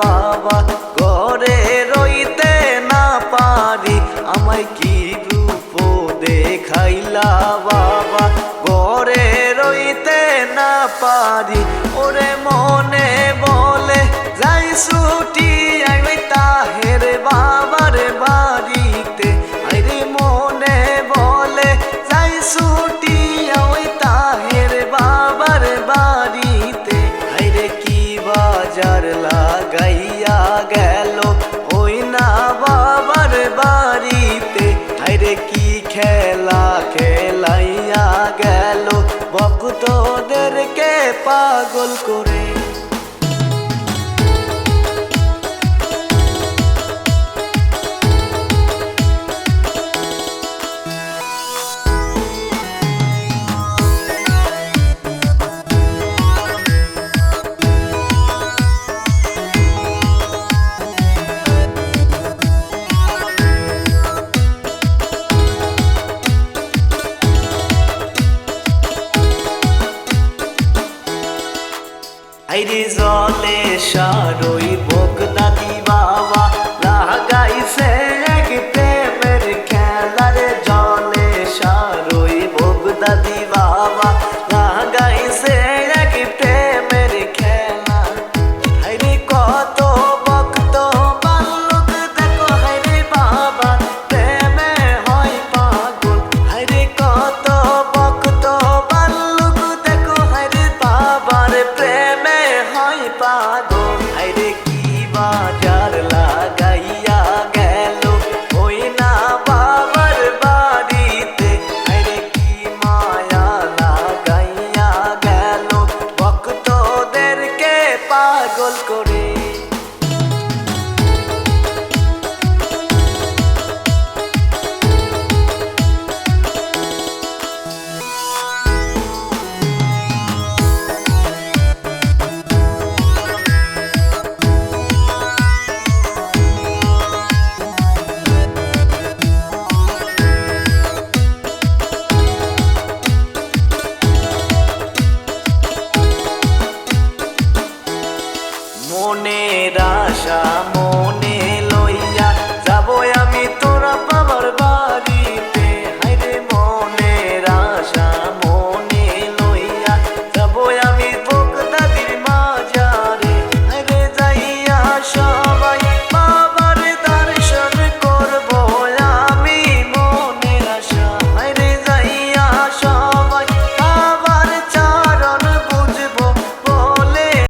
বাবা করে রইতে না পারি, আমায় কি রূপ দেখাইলা বাবা? করে রইতে না পারি, ওরে মনে বলে, যাই ছুটি বাবার বাড়িতে। আরে মনে বলে, যাই ছুটি বাজার লাগাইয়া গেল। ওই না বাবার বাড়িতে। আরে কি খেলা খেলাইয়া গেল। ভক্তদেরকে পাগল করে আইরে জলে সারই বগদাদি লাগাইয়া গেল। ওই না বাবার বাড়িতে। আরে কি মায়া লাগাইয়া গেল। ভক্তদেরকে পাগল করে মনের আশা মন